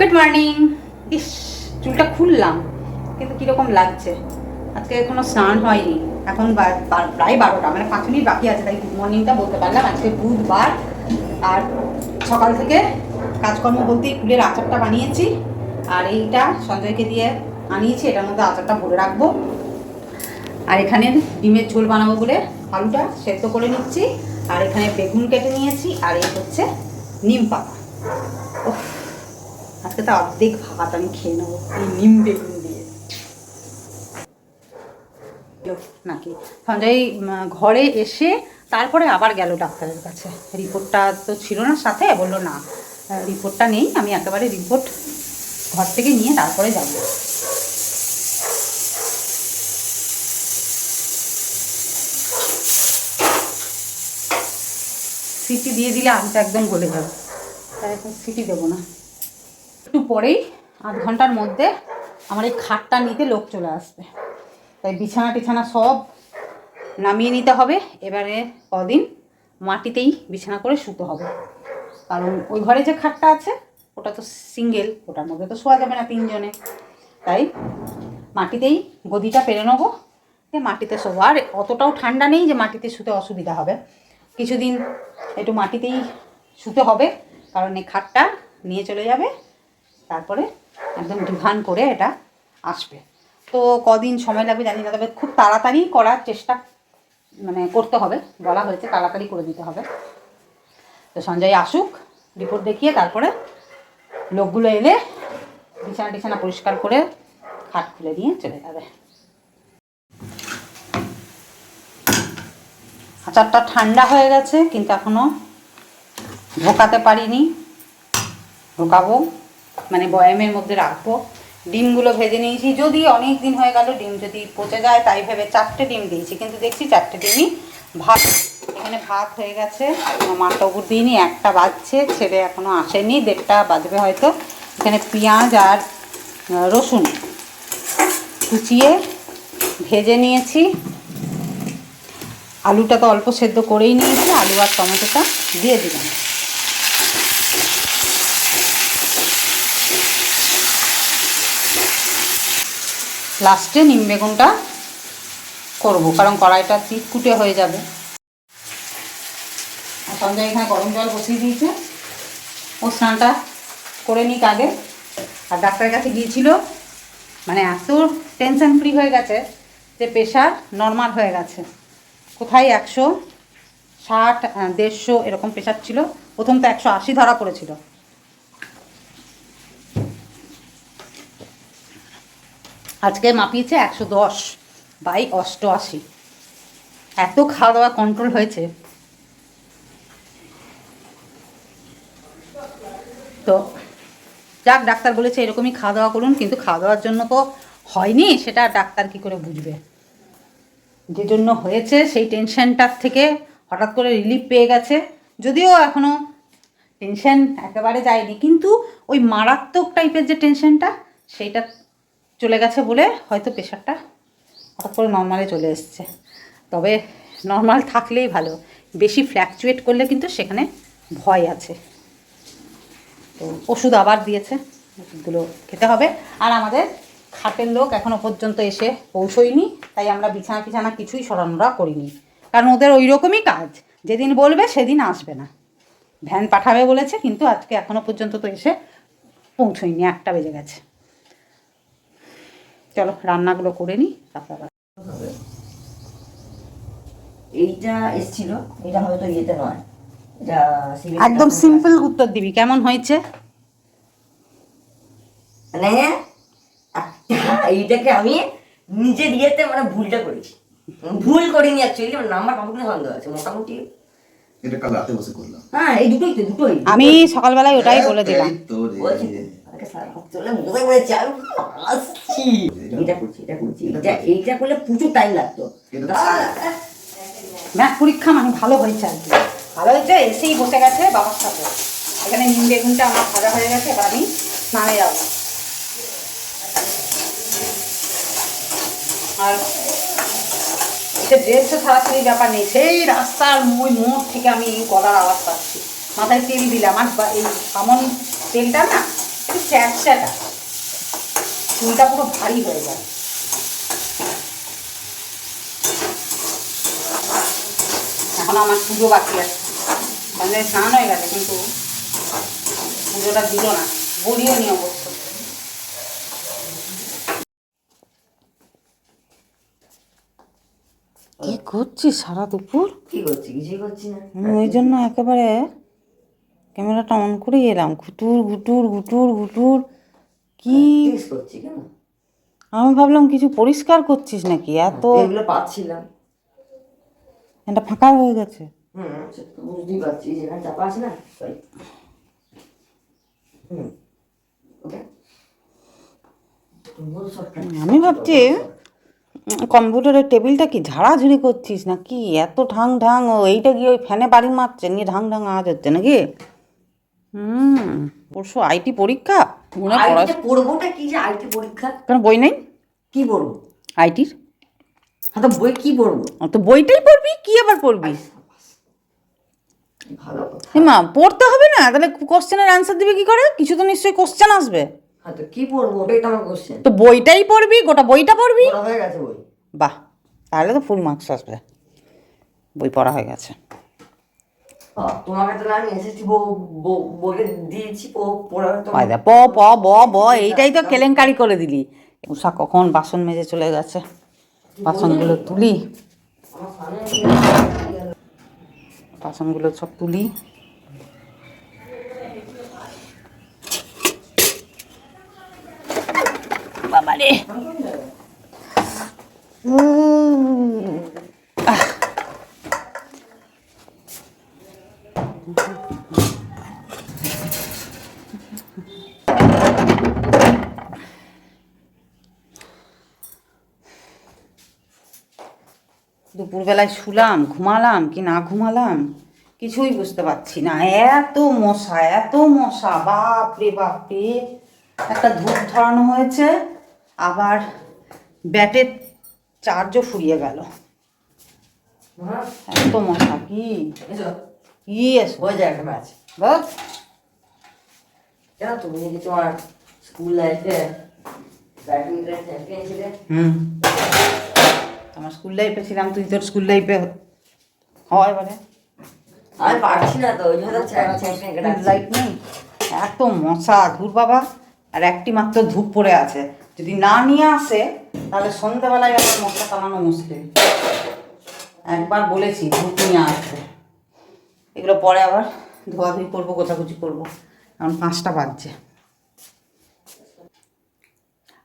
Good morning ইস, চুলটা খুললাম, কিন্তু কীরকম লাগছে? আজকে এখনও স্নান হয়নি। এখন প্রায় বারোটা মানে পাঁচ মিনিট বাকি আছে, তাই গুড মর্নিংটা বলতে পারলাম। আজকে বুধবার, আর সকাল থেকে কাজকর্ম বলতে কুলের আচারটা বানিয়েছি, আর এইটা সঞ্জয়কে দিয়ে আনিয়েছি, এটার মধ্যে আচারটা ভরে রাখব। আর এখানে ডিমের ঝোল বানাবো বলে আলুটা সেদ্ধ করে নিচ্ছি, আর এখানে বেগুন কেটে নিয়েছি, আর এই হচ্ছে নিম পাতা। আজকে তো অর্ধেক ভাত আমি খেয়ে নেব, এই নিম বেগুন দিয়ে। নাকি? সঞ্জয় ঘরে এসে তারপরে আবার গেল ডাক্তারের কাছে। রিপোর্টটা তো ছিল না সাথে, বলল না রিপোর্টটা নেই, আমি একেবারে রিপোর্ট ঘর থেকে নিয়ে তারপরে যাব। সিটি দিয়ে দিলে আলুটা একদম গলে যাবে। তাই এখন সিটি দেবো না। একটু পরেই আধ ঘণ্টার মধ্যে আমার এই খাটটা নিতে লোক চলে আসবে। তাই বিছানা টিছানা সব নামিয়ে নিতে হবে। এবারে কদিন মাটিতেই বিছানা করে শুতে হবে। কারণ ওই ঘরে যে খাটটা আছে, ওটা তো সিঙ্গেল, ওটার মধ্যে তো শোয়া যাবে না তিনজনে। তাই মাটিতেই গদিটা পেরে নেব। মাটিতে শোবো। আর অতটাও ঠান্ডা নেই যে মাটিতে শুতে অসুবিধা হবে। কিছুদিন একটু মাটিতেই শুতে হবে, কারণ এই খাটটা নিয়ে চলে যাবে। তারপরে একদম ডিভান করে এটা আসবে। তো কদিন সময় লাগবে জানি না, তবে খুব তাড়াতাড়ি করার চেষ্টা মানে করতে হবে। বলা হয়েছে তাড়াতাড়ি করে দিতে হবে। তো সঞ্জয় আসুক, রিপোর্ট দেখিয়ে তারপরে লোকগুলো এলে বিছানা টিছানা পরিষ্কার করে খাট খুলে দিয়ে চলে যাবে। আচারটা ঠান্ডা হয়ে গেছে, কিন্তু এখনও ঢোকাতে পারিনি। ঢোকাবো। মানে বয়ামের মধ্যে রাখব। ডিমগুলো ভেজে নিয়েছি। যদি অনেক দিন হয়ে গেল ডিম যদি পচে যায়, তাই ভেবে চারটে ডিম দিয়েছি। কিন্তু দেখছি চারটে ডিমই ভাত। এখানে ভাত হয়ে গেছে। মাটা উপর দিইনি, একটা বাজছে। ছেড়ে এখনও আসেনি, দেড়টা বাজবে হয়তো। এখানে পেঁয়াজ আর রসুন কুচিয়ে ভেজে নিয়েছি। আলুটা তো অল্প সেদ্ধ করেই নিয়েছি। আলু আর টমেটোটা দিয়ে দিলাম। লাস্টে নিম বেগুনটা করব, কারণ কড়াইটা চিটকুটে হয়ে যাবে। সঞ্জয় এখানে গরম জল বসিয়ে দিয়েছে। ও স্নানটা করে নিক আগে। আর ডাক্তারের কাছে গিয়েছিল মানে এত টেনশন ফ্রি হয়ে গেছে যে প্রেশার নর্মাল হয়ে গেছে। কোথায় একশো ষাট দেড়শো এরকম প্রেশার ছিল? প্রথম তো একশো আশি ধরা পড়েছিল। আজকে মাপিয়েছে একশো দশ বাই অষ্টআশি। এত খাওয়া দাওয়া কন্ট্রোল হয়েছে। তো যাক, ডাক্তার বলেছে এরকমই খাওয়া দাওয়া করুন, কিন্তু খাওয়া দাওয়ার জন্য তো হয়নি, সেটা ডাক্তার কি করে বুঝবে? যে জন্য হয়েছে, সেই টেনশনটার থেকে হঠাৎ করে রিলিফ পেয়ে গেছে। যদিও এখনও টেনশন একেবারে যায়নি, কিন্তু ওই মারাত্মক টাইপের যে টেনশনটা সেইটা চলে গেছে বলে হয়তো প্রেশারটা হঠাৎ করে নর্মালে চলে এসছে। তবে নর্মাল থাকলেই ভালো। বেশি ফ্ল্যাকচুয়েট করলে কিন্তু সেখানে ভয় আছে। তো ওষুধ আবার দিয়েছে, ওষুধগুলো খেতে হবে। আর আমাদের খাটের লোক এখনও পর্যন্ত এসে পৌঁছয়নি, তাই আমরা বিছানা টিছানা কিছুই সরানোরা করিনি। কারণ ওদের ওই রকমই কাজ। যেদিন বলবে সেদিন আসবে না। ভ্যান পাঠাবে বলেছে, কিন্তু আজকে এখনও পর্যন্ত তো এসে পৌঁছয়নি, একটা বেজে গেছে। চলো রান্নাগুলো করে নিই তারপর আবার এইটা এসছিল এটা হয়তো ইয়েতে নয়। এটা একদম সিম্পল উত্তর দিবি কেমন হয়েছে? মানে এইটাকে আমি নিজের ইয়েতে মানে ভুলটা করেছি। ভুল করিনি অ্যাকচুয়ালি আমার নাম্বার সন্দেহ আছে মোটামুটি। এটা কাল রাতে বসে করলাম। হ্যাঁ এই দুটোই তো দুটোই। আমি সকালবেলায় ওটাই বলে দিলাম। তো তো, চলে আমি এটা করছি এটা করছি এটা এইটা করলে প্রচুর টাইম লাগতো। ম্যাথ পরীক্ষা মানে ভালো হয়েছে আর কি। ভালো হয়েছে এসেই বসে গেছে বাবার সাথে। এখানে নিম বেগুনটা আমার ভাজা হয়ে গেছে এবার আমি স্নানে যাব। আর এটা ড্রেসটা ছাড়াছাড়ি ব্যাপার নেই সেই রাস্তার মই মোড় থেকে আমি গলার আওয়াজ পাচ্ছি। মাথায় তেল দিলাম আর এই আমন তেলটা না একটু চ্যাটচ্যাটা চুলটা পুরো ভারী হয়ে যায় এখন আমার পুজো বাকি আছে। মানে স্নান হয়ে গেছে কিন্তু পুজোটা দিল না। বলিও নি অবশ্য। কি করছিস সারা দুপুর? কি করছি? কিছুই করছি না। ওই জন্য একেবারে ক্যামেরাটা অন করেই এলাম। ঘুটুর ঘুটুর ঘুটুর ঘুটুর। কি? কেন? আমি ভাবলাম কিছু পরিষ্কার করছিস নাকি? এত এগুলো পাচ্ছিলাম। এটা ফাঁকা হয়ে গেছে। হুম বুঝতেই পারছি যেখানে চাপা আছে না? হুম আমি ভাবছি কম্পিউটারের টেবিলটা কি ঝাড়াঝুড়ি করছিস নাকি? এত ঢাং ঢাং ও এইটা গিয়ে ওই ফ্যানে বাড়ি মারছে নিয়ে ঢাং ঢাং আওয়াজ হচ্ছে নাকি? হুম। পরশু আইটি পরীক্ষা? মনে পড়বোটা কি যে আইটি পরীক্ষা? কেন বই নেই? কি পড়ব? আইটির? হ্যাঁ তো বই কি পড়ব? তো বইটাই পড়বি কি আবার পড়বি? মা পড়তে হবে না তাহলে কোশ্চেনের অ্যান্সার দিবে কি করে? কিছু তো নিশ্চয়ই কোশ্চেন আসবে। হ্যাঁ তো কি পড়ব? ওটাই তো আমার কোশ্চেন তো বইটাই পড়বি গোটা বইটা পড়বি? পড়া হয়ে গেছে বই। বাহ তাহলে তো ফুল মার্কস আসবে। বই পড়া হয়ে গেছে। তোমাকে তো আমি এসেছি বলে দিয়েছি প- পড়ার তো পায়দা প প ব ব এইটাই তো কেলেঙ্কারি করে দিলি। উষা কখন বাসন মেজে চলে গেছে? বাসনগুলো তুলি। বাসনগুলো সব তুলি বাবারে দুপুরবেলায় শুলাম ঘুমালাম কি না ঘুমালাম? কিছুই বুঝতে পারছি না। এত মশা এত মশা বাপ রে বাপ রে একটা ধূপ ধরানো হয়েছে আবার ব্যাটের চার্জও ফুরিয়ে গেল। এত মশা কি? এসো। হয়ে যায় একটা ম্যাচ বল জানো তুমি তোমার স্কুল লাইফে ব্যাডমিন্টন চ্যাম্পিয়ন ছিলে? হুম। আমার স্কুল লাইফে ছিলাম তুই তোর স্কুল লাইফে হয় বলে আমি পারছি না তো ওই জন্য লাইট নেই। এত মশা ধূর বাবা। আর একটি মাত্র ধূপ পড়ে আছে। যদি না নিয়ে আসে তাহলে সন্ধ্যাবেলায় আমার মশা কামানো মুশকিল। একবার বলেছি ধূপ নিয়ে আসতে এগুলো পরে আবার ধোয়াধুয়ি করব গোছাগুছি করব। এখন পাঁচটা বাজছে।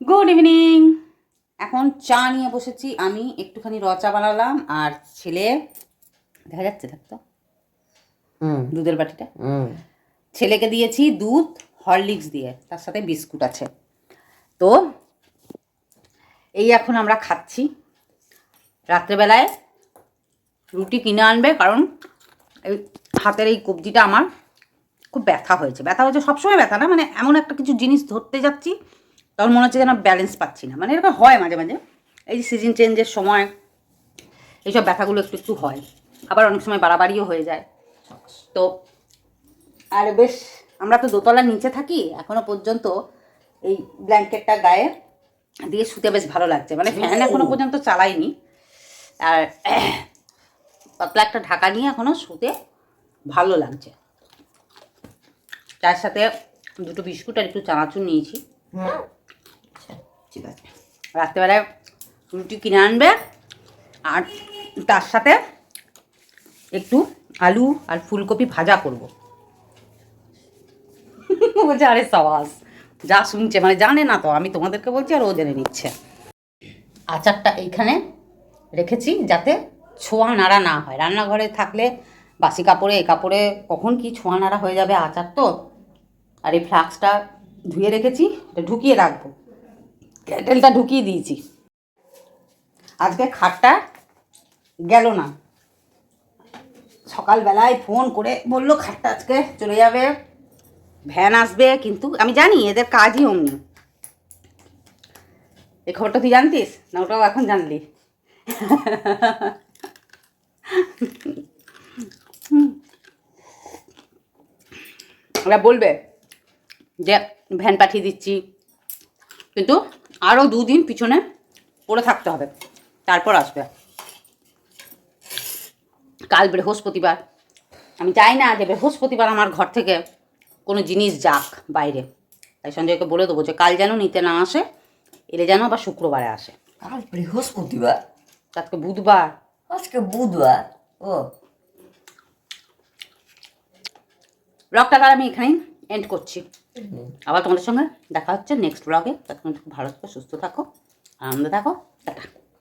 গুড ইভিনিং এখন চা নিয়ে বসেছি। আমি একটুখানি র চা বানালাম আর ছেলে দেখা যাচ্ছে থাকতো হুম। দুধের বাটিটা। হুম। ছেলেকে দিয়েছি দুধ হরলিক্স দিয়ে তার সাথে বিস্কুট আছে। তো এই এখন আমরা খাচ্ছি। রাত্রেবেলায় রুটি কিনে আনবে কারণ এই হাতের এই কবজিটা আমার খুব ব্যথা হয়েছে। ব্যথা হয়েছে সবসময় ব্যথা না মানে এমন একটা কিছু জিনিস ধরতে যাচ্ছি তখন মনে হচ্ছে যেন ব্যালেন্স পাচ্ছি না। মানে এরকম হয় মাঝে মাঝে। এই যে সিজন চেঞ্জের সময় এইসব ব্যথাগুলো একটু একটু হয়। আবার অনেক সময় বাড়াবাড়িও হয়ে যায়। তো আর বেশ আমরা তো দোতলার নিচে থাকি এখনও পর্যন্ত এই ব্ল্যাঙ্কেটটা গায়ে দিয়ে শুতে বেশ ভালো লাগছে। মানে ফ্যান এখনও পর্যন্ত চালাইনি। আর পাতলা একটা ঢাকা নিয়ে এখনও শুতে ভালো লাগছে। তার সাথে দুটো বিস্কুট আর একটু চানাচুর নিয়েছি। ঠিক আছে। রাত্রেবেলায় রুটি কিনে আনবে, আর তার সাথে একটু আলু আর ফুলকপি ভাজা করব। বলছে, আরে সবাস, যা শুনছে মানে জানে না তো, আমি তোমাদেরকে বলছি আর ও জেনে নিচ্ছে। আচারটা এইখানে রেখেছি যাতে ছোঁয়া নাড়া না হয়। রান্নাঘরে থাকলে বাসি কাপড়ে, এ কাপড়ে কখন কি ছোঁয়া নাড়া হয়ে যাবে আচার তো? আর এই ফ্লাক্সটা ধুয়ে রেখেছি, এটা ঢুকিয়ে রাখব। ক্যাটেলটা ঢুকিয়ে দিয়েছি। আজকে খাটটা গেল না। সকালবেলায় ফোন করে বলল, খাটটা আজকে চলে যাবে। ভ্যান আসবে, কিন্তু আমি জানি এদের কাজই অমনি। এই খবরটা তুই জানতিস? না, ওটাও এখন জানলি? ওরা বলবে যে, ভ্যান পাঠিয়ে দিচ্ছি। কিন্তু আরও দুদিন পিছনে পড়ে থাকতে হবে। তারপর আসবে। কাল বৃহস্পতিবার। আমি চাই না যে বৃহস্পতিবার আমার ঘর থেকে কোনো জিনিস যাক বাইরে। তাই সঞ্জয়কে বলে দেবো যে কাল যেন নিতে না আসে এলে যেন আবার শুক্রবারে আসে। কাল বৃহস্পতিবার? আজকে বুধবার। আজকে বুধবার? ও। ব্লগটা তাহলে আমি এখানেই এন্ড করছি। আবার তোমাদের সঙ্গে দেখা হচ্ছে নেক্সট ব্লগে খুব ভালো থাকো, সুস্থ থাকো, আনন্দ থাকো, টাটা।